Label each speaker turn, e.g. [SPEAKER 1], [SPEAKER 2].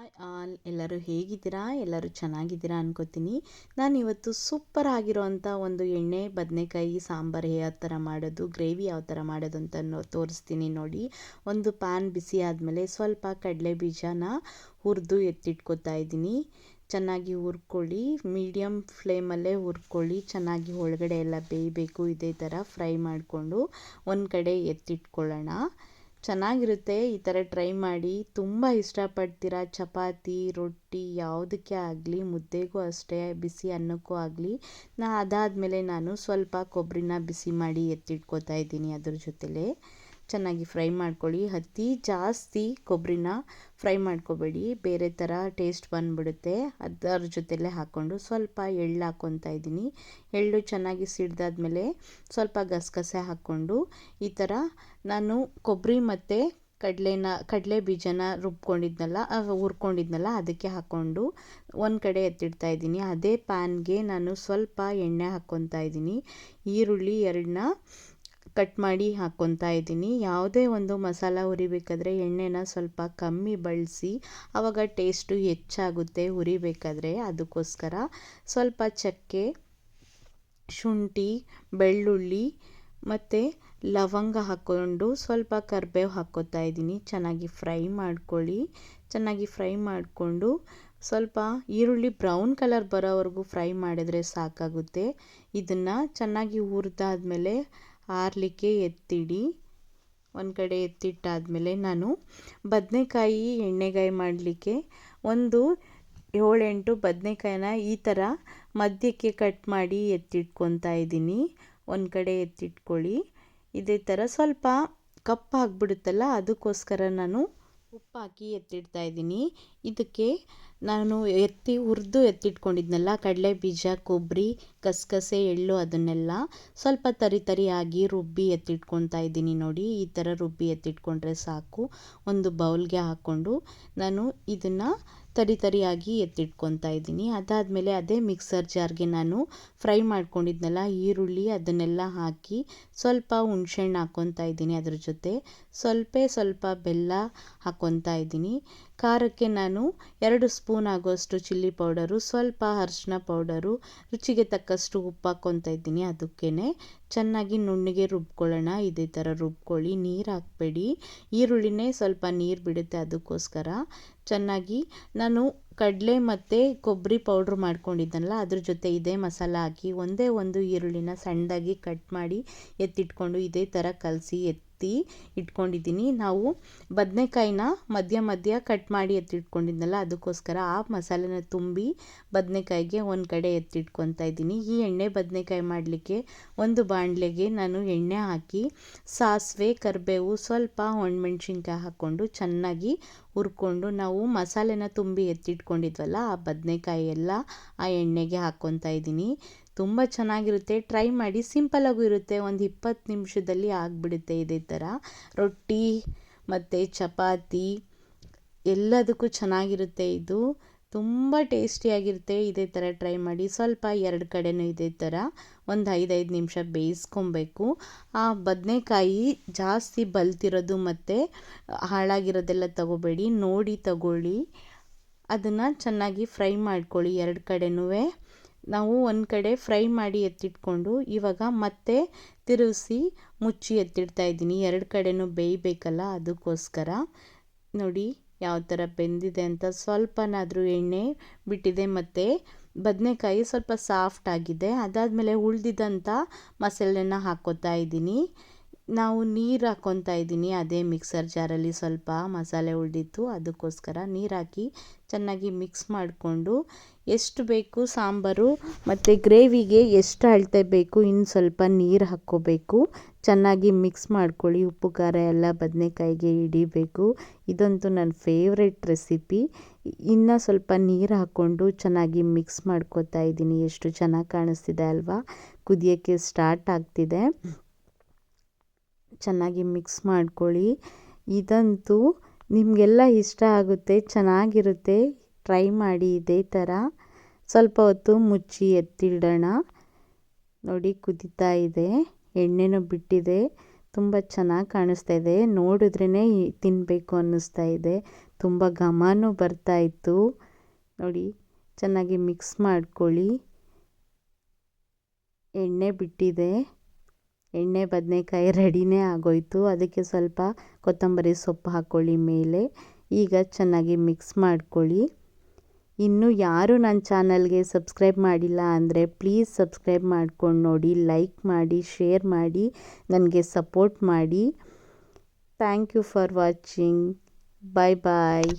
[SPEAKER 1] Hi, all. ಎಲ್ಲರೂ ಹೇಗಿದ್ದೀರಾ? ಎಲ್ಲರೂ ಚೆನ್ನಾಗಿದ್ದೀರಾ ಅನ್ಕೋತೀನಿ. ನಾನು ಇವತ್ತು ಸೂಪರ್ ಆಗಿರೋವಂಥ ಒಂದು ಎಣ್ಣೆ, ಬದನೆಕಾಯಿ, ಸಾಂಬಾರು ಯಾವ ಥರ ಮಾಡೋದು, ಗ್ರೇವಿ ಯಾವ ಥರ ಮಾಡೋದು ಅಂತ ನೋ, ತೋರಿಸ್ತೀನಿ ನೋಡಿ. ಒಂದು ಪ್ಯಾನ್ ಬಿಸಿ ಆದಮೇಲೆ ಸ್ವಲ್ಪ ಕಡಲೆ ಬೀಜನ ಹುರಿದು ಎತ್ತಿಟ್ಕೊತಾ ಇದ್ದೀನಿ. ಚೆನ್ನಾಗಿ ಹುರ್ಕೊಳ್ಳಿ ಮೀಡಿಯಮ್ ಫ್ಲೇಮಲ್ಲೇ ಹುರ್ಕೊಳ್ಳಿ, ಚೆನ್ನಾಗಿ ಒಳಗಡೆ ಎಲ್ಲ ಬೇಯಬೇಕು ಇದೇ ಥರ ಫ್ರೈ ಮಾಡಿಕೊಂಡು ಒಂದು ಕಡೆ ಎತ್ತಿಟ್ಕೊಳ್ಳೋಣ. ಚೆನ್ನಾಗಿರುತ್ತೆ ಈ ಥರ ಟ್ರೈ ಮಾಡಿ. ತುಂಬ ಇಷ್ಟಪಡ್ತೀರ ಚಪಾತಿ, ರೊಟ್ಟಿ ಯಾವುದಕ್ಕೆ ಆಗಲಿ, ಮುದ್ದೆಗೂ ಅಷ್ಟೇ, ಬಿಸಿ ಅನ್ನಕ್ಕೂ ಆಗಲಿ. ನಾ ಅದಾದಮೇಲೆ ನಾನು ಸ್ವಲ್ಪ ಕೊಬ್ಬರಿನ ಬಿಸಿ ಮಾಡಿ ಎತ್ತಿಟ್ಕೋತಾ ಇದ್ದೀನಿ ಅದ್ರ ಜೊತೆಲೇ. ಚೆನ್ನಾಗಿ ಫ್ರೈ ಮಾಡ್ಕೊಳ್ಳಿ. ಅತಿ ಜಾಸ್ತಿ ಕೊಬ್ಬರಿನ ಫ್ರೈ ಮಾಡ್ಕೋಬೇಡಿ. ಬೇರೆ ಥರ ಟೇಸ್ಟ್ ಬಂದುಬಿಡುತ್ತೆ. ಅದರ ಜೊತೆಲೇ ಹಾಕ್ಕೊಂಡು ಸ್ವಲ್ಪ ಎಳ್ಳು ಹಾಕ್ಕೊತಾ ಇದ್ದೀನಿ. ಎಳ್ಳು ಚೆನ್ನಾಗಿ ಸಿಡ್ದಾದ್ಮೇಲೆ ಸ್ವಲ್ಪ ಗಸಗಸೆ ಹಾಕ್ಕೊಂಡು ಈ ಥರ ನಾನು ಕೊಬ್ಬರಿ ಮತ್ತು ಕಡಲೆನ, ಕಡಲೆ ಬೀಜನ ರುಬ್ಕೊಂಡಿದ್ನಲ್ಲ ಹುರ್ಕೊಂಡಿದ್ನಲ್ಲ ಅದಕ್ಕೆ ಹಾಕ್ಕೊಂಡು ಒಂದು ಕಡೆ ಎತ್ತಿಡ್ತಾ ಇದ್ದೀನಿ. ಅದೇ ಪ್ಯಾನ್ಗೆ ನಾನು ಸ್ವಲ್ಪ ಎಣ್ಣೆ ಹಾಕ್ಕೊತಾ ಇದ್ದೀನಿ. ಈರುಳ್ಳಿ ಎರಡನ್ನ ಕಟ್ ಮಾಡಿ ಹಾಕ್ಕೊತಾ ಇದ್ದೀನಿ. ಯಾವುದೇ ಒಂದು ಮಸಾಲ ಹುರಿಬೇಕಾದ್ರೆ ಎಣ್ಣೆನ ಸ್ವಲ್ಪ ಕಮ್ಮಿ ಬಳಸಿ ಆವಾಗ ಟೇಸ್ಟು ಹೆಚ್ಚಾಗುತ್ತೆ ಹುರಿಬೇಕಾದ್ರೆ ಅದಕ್ಕೋಸ್ಕರ. ಸ್ವಲ್ಪ ಚಕ್ಕೆ, ಶುಂಠಿ, ಬೆಳ್ಳುಳ್ಳಿ ಮತ್ತು ಲವಂಗ ಹಾಕ್ಕೊಂಡು ಸ್ವಲ್ಪ ಕರಿಬೇವು ಹಾಕ್ಕೊತಾ ಇದ್ದೀನಿ. ಚೆನ್ನಾಗಿ ಫ್ರೈ ಮಾಡ್ಕೊಳ್ಳಿ. ಚೆನ್ನಾಗಿ ಫ್ರೈ ಮಾಡಿಕೊಂಡು ಸ್ವಲ್ಪ ಈರುಳ್ಳಿ ಬ್ರೌನ್ ಕಲರ್ ಬರೋವರೆಗೂ ಫ್ರೈ ಮಾಡಿದರೆ ಸಾಕಾಗುತ್ತೆ. ಇದನ್ನು ಚೆನ್ನಾಗಿ ಹುರಿದಾದ್ಮೇಲೆ ಆರಲಿಕ್ಕೆ ಎತ್ತಿಡಿ. ಒಂದು ಕಡೆ ಎತ್ತಿಟ್ಟಾದಮೇಲೆ ನಾನು ಬದನೆಕಾಯಿ ಎಣ್ಣೆಗಾಯಿ ಮಾಡಲಿಕ್ಕೆ ಒಂದು ಏಳೆಂಟು ಬದನೆಕಾಯಿನ ಈ ಥರ ಮಧ್ಯಕ್ಕೆ ಕಟ್ ಮಾಡಿ ಎತ್ತಿಟ್ಕೊತಾ ಇದ್ದೀನಿ. ಒಂದು ಕಡೆ ಎತ್ತಿಟ್ಕೊಳ್ಳಿ. ಇದೇ ಥರ ಸ್ವಲ್ಪ ಕಪ್ಪಾಗ್ಬಿಡುತ್ತಲ್ಲ ಅದಕ್ಕೋಸ್ಕರ ನಾನು ಉಪ್ಪಾಕಿ ಎತ್ತಿಡ್ತಾ ಇದ್ದೀನಿ. ಇದಕ್ಕೆ ನಾನು ಎತ್ತಿ, ಹುರಿದು ಎತ್ತಿಟ್ಕೊಂಡಿದ್ನಲ್ಲ, ಕಡಲೆ ಬೀಜ ಕೊಬ್ಬರಿ ಗಸಗಸೆ ಎಳ್ಳು ಅದನ್ನೆಲ್ಲ ಸ್ವಲ್ಪ ತರಿ ತರಿಯಾಗಿ ರುಬ್ಬಿ ಎತ್ತಿಟ್ಕೊತಾ ಇದ್ದೀನಿ ನೋಡಿ. ಈ ಥರ ರುಬ್ಬಿ ಎತ್ತಿಟ್ಕೊಂಡ್ರೆ ಸಾಕು. ಒಂದು ಬೌಲ್ಗೆ ಹಾಕ್ಕೊಂಡು ನಾನು ಇದನ್ನು ತರಿ ತರಿಯಾಗಿ ಎತ್ತಿಟ್ಕೊತಾ ಇದ್ದೀನಿ. ಅದಾದಮೇಲೆ ಅದೇ ಮಿಕ್ಸರ್ ಜಾರ್ಗೆ ನಾನು ಫ್ರೈ ಮಾಡ್ಕೊಂಡಿದ್ನಲ್ಲ, ಈರುಳ್ಳಿ ಅದನ್ನೆಲ್ಲ ಹಾಕಿ ಸ್ವಲ್ಪ ಹುಣ್ಸೆಹಣ್ಣು ಹಾಕ್ಕೊತಾ ಇದ್ದೀನಿ ಅದ್ರ ಜೊತೆ. ಸ್ವಲ್ಪ ಸ್ವಲ್ಪ ಬೆಲ್ಲ ಹಾಕ್ಕೊತಾ ಇದ್ದೀನಿ. ಖಾರಕ್ಕೆ ನಾನು ಎರಡು ಸ್ಪೂನ್ ಆಗೋಷ್ಟು ಚಿಲ್ಲಿ ಪೌಡರು, ಸ್ವಲ್ಪ ಅರಿಶಿನ ಪೌಡರು, ರುಚಿಗೆ ತಕ್ಕಷ್ಟು ಉಪ್ಪು ಹಾಕ್ಕೊತಾ ಇದ್ದೀನಿ ಅದಕ್ಕೇ ಚೆನ್ನಾಗಿ ನುಣ್ಣಗೆ ರುಬ್ಕೊಳ್ಳೋಣ, ಇದೇ ಥರ ರುಬ್ಕೊಳ್ಳಿ. ನೀರು ಹಾಕಬೇಡಿ. ಈರುಳ್ಳಿನೇ ಸ್ವಲ್ಪ ನೀರು ಬಿಡುತ್ತೆ ಅದಕ್ಕೋಸ್ಕರ. ಚೆನ್ನಾಗಿ ನಾನು ಕಡಲೆ ಮತ್ತು ಕೊಬ್ಬರಿ ಪೌಡ್ರ್ ಮಾಡ್ಕೊಂಡಿದ್ದೆನಲ್ಲ, ಅದ್ರ ಜೊತೆ ಇದೇ ಮಸಾಲ ಹಾಕಿ ಒಂದೇ ಒಂದು ಈರುಳ್ಳಿನ ಸಣ್ಣದಾಗಿ ಕಟ್ ಮಾಡಿ ಎತ್ತಿಟ್ಕೊಂಡು ಇದೇ ಥರ ಕಲಸಿ ಎತ್ತಿ ಇಟ್ಕೊಂಡಿದ್ದೀನಿ. ನಾವು ಬದನೆಕಾಯಿನ ಮಧ್ಯ ಮಧ್ಯ ಕಟ್ ಮಾಡಿ ಎತ್ತಿಟ್ಕೊಂಡಿದ್ನಲ್ಲ, ಅದಕ್ಕೋಸ್ಕರ ಆ ಮಸಾಲೆನ ತುಂಬಿ ಬದನೆಕಾಯಿಗೆ ಒಂದು ಕಡೆ ಎತ್ತಿಟ್ಕೊತಾ ಇದ್ದೀನಿ. ಈ ಎಣ್ಣೆ ಬದನೆಕಾಯಿ ಮಾಡಲಿಕ್ಕೆ ಒಂದು ಬಾಣಲೆಗೆ ನಾನು ಎಣ್ಣೆ ಹಾಕಿ, ಸಾಸಿವೆ, ಕರಿಬೇವು ಸ್ವಲ್ಪ ಒಣಮೆಣ್ಸಿನ್ಕಾಯಿ ಹಾಕ್ಕೊಂಡು ಚೆನ್ನಾಗಿ ಹುರ್ಕೊಂಡು ನಾವು ಮಸಾಲೆನ ತುಂಬಿ ಎತ್ತಿಟ್ಕೊಂಡಿದ್ವಲ್ಲ, ಆ ಬದನೆಕಾಯಿ ಎಲ್ಲ ಆ ಎಣ್ಣೆಗೆ ಹಾಕ್ಕೊತಾ ಇದ್ದೀನಿ. ತುಂಬ ಚೆನ್ನಾಗಿರುತ್ತೆ. ಟ್ರೈ ಮಾಡಿ ಸಿಂಪಲ್ಲಾಗೂ ಇರುತ್ತೆ. ಒಂದು ಇಪ್ಪತ್ತು ನಿಮಿಷದಲ್ಲಿ ಆಗಿಬಿಡುತ್ತೆ ಇದೇ ಥರ ರೊಟ್ಟಿ ಮತ್ತು ಚಪಾತಿ ಎಲ್ಲದಕ್ಕೂ ಚೆನ್ನಾಗಿರುತ್ತೆ ಇದು. ತುಂಬ ಟೇಸ್ಟಿಯಾಗಿರುತ್ತೆ ಇದೇ ಥರ ಟ್ರೈ ಮಾಡಿ ಸ್ವಲ್ಪ ಎರಡು ಕಡೆನೂ ಇದೇ ಥರ ಒಂದು ಐದೈದು ನಿಮಿಷ ಬೇಯಿಸ್ಕೊಬೇಕು. ಆ ಬದನೆಕಾಯಿ ಜಾಸ್ತಿ ಬಲ್ತಿರೋದು ಮತ್ತು ಹಾಳಾಗಿರೋದೆಲ್ಲ ತಗೋಬೇಡಿ. ನೋಡಿ ತಗೊಳ್ಳಿ. ಅದನ್ನು ಚೆನ್ನಾಗಿ ಫ್ರೈ ಮಾಡ್ಕೊಳ್ಳಿ ಎರಡು ಕಡೆನೂ ನಾವು ಒಂದು ಕಡೆ ಫ್ರೈ ಮಾಡಿ ಎತ್ತಿಟ್ಕೊಂಡು ಇವಾಗ ಮತ್ತೆ ತಿರುಗಿಸಿ ಮುಚ್ಚಿ ಎತ್ತಿಡ್ತಾ ಇದ್ದೀನಿ. ಎರಡು ಕಡೆನೂ ಬೇಯಬೇಕಲ್ಲ ಅದಕ್ಕೋಸ್ಕರ. ನೋಡಿ ಯಾವ ಥರ ಬೆಂದಿದೆ ಅಂತ ಸ್ವಲ್ಪನಾದರೂ ಎಣ್ಣೆ ಬಿಟ್ಟಿದೆ ಮತ್ತು ಬದನೆಕಾಯಿ ಸ್ವಲ್ಪ ಸಾಫ್ಟ್ ಆಗಿದೆ. ಅದಾದಮೇಲೆ ಉಳಿದಿದ್ದಂಥ ಮಸಾಲೆನ ಹಾಕ್ಕೋತಾ ಇದ್ದೀನಿ. ನಾವು ನೀರು ಹಾಕ್ಕೊತಾ ಇದ್ದೀನಿ, ಅದೇ ಮಿಕ್ಸರ್ ಜಾರಲ್ಲಿ ಸ್ವಲ್ಪ ಮಸಾಲೆ ಉಳಿದಿತ್ತು, ಅದಕ್ಕೋಸ್ಕರ ನೀರು ಹಾಕಿ ಚೆನ್ನಾಗಿ ಮಿಕ್ಸ್ ಮಾಡಿಕೊಂಡು ಎಷ್ಟು ಬೇಕು ಸಾಂಬಾರು ಮತ್ತು ಗ್ರೇವಿಗೆ ಎಷ್ಟು ಅಳತೆ ಬೇಕು ಇನ್ನು ಸ್ವಲ್ಪ ನೀರು ಹಾಕ್ಕೋಬೇಕು. ಚೆನ್ನಾಗಿ ಮಿಕ್ಸ್ ಮಾಡ್ಕೊಳ್ಳಿ, ಉಪ್ಪು, ಖಾರ ಎಲ್ಲ ಬದನೆಕಾಯಿಗೆ ಹಿಡಿಬೇಕು. ಇದಂತೂ ನನ್ನ ಫೇವ್ರೆಟ್ ರೆಸಿಪಿ ಇನ್ನು ಸ್ವಲ್ಪ ನೀರು ಹಾಕ್ಕೊಂಡು ಚೆನ್ನಾಗಿ ಮಿಕ್ಸ್ ಮಾಡ್ಕೋತಾ ಇದ್ದೀನಿ. ಎಷ್ಟು ಚೆನ್ನಾಗಿ ಕಾಣಿಸ್ತಿದೆ ಅಲ್ವಾ? ಕುದಿಯೋಕ್ಕೆ ಸ್ಟಾರ್ಟ್ ಆಗ್ತಿದೆ. ಚೆನ್ನಾಗಿ ಮಿಕ್ಸ್ ಮಾಡ್ಕೊಳ್ಳಿ. ಇದಂತೂ ನಿಮಗೆಲ್ಲ ಇಷ್ಟ ಆಗುತ್ತೆ, ಚೆನ್ನಾಗಿರುತ್ತೆ, ಟ್ರೈ ಮಾಡಿ ಇದೇ ಥರ. ಸ್ವಲ್ಪ ಹೊತ್ತು ಮುಚ್ಚಿ ಎತ್ತಿಡೋಣ. ನೋಡಿ, ಕುದೀತಾ ಇದೆ, ಎಣ್ಣೆನೂ ಬಿಟ್ಟಿದೆ, ತುಂಬ ಚೆನ್ನಾಗಿ ಕಾಣಿಸ್ತಾ ಇದೆ. ನೋಡಿದ್ರೇ ತಿನ್ನಬೇಕು ಅನ್ನಿಸ್ತಾ ಇದೆ. ತುಂಬ ಘಮನೂ ಬರ್ತಾ ಇತ್ತು. ನೋಡಿ, ಚೆನ್ನಾಗಿ ಮಿಕ್ಸ್ ಮಾಡ್ಕೊಳ್ಳಿ. ಎಣ್ಣೆ ಬಿಟ್ಟಿದೆ. ಎಣ್ಣೆ, ಬದನೆಕಾಯಿ ರೆಡಿನೇ ಆಗೋಯ್ತು. ಅದಕ್ಕೆ ಸ್ವಲ್ಪ ಕೊತ್ತಂಬರಿ ಸೊಪ್ಪು ಹಾಕ್ಕೊಳ್ಳಿ ಮೇಲೆ. ಈಗ ಚೆನ್ನಾಗಿ ಮಿಕ್ಸ್ ಮಾಡ್ಕೊಳ್ಳಿ. ಇನ್ನು ಯಾರು ನನ್ನ ಚಾನಲ್ಗೆ ಸಬ್ಸ್ಕ್ರೈಬ್ ಮಾಡಿಲ್ಲ ಅಂದರೆ ಪ್ಲೀಸ್ ಸಬ್ಸ್ಕ್ರೈಬ್ ಮಾಡ್ಕೊಂಡು ನೋಡಿ ಲೈಕ್ ಮಾಡಿ ಶೇರ್ ಮಾಡಿ, ನನಗೆ ಸಪೋರ್ಟ್ ಮಾಡಿ. Thank you for watching bye bye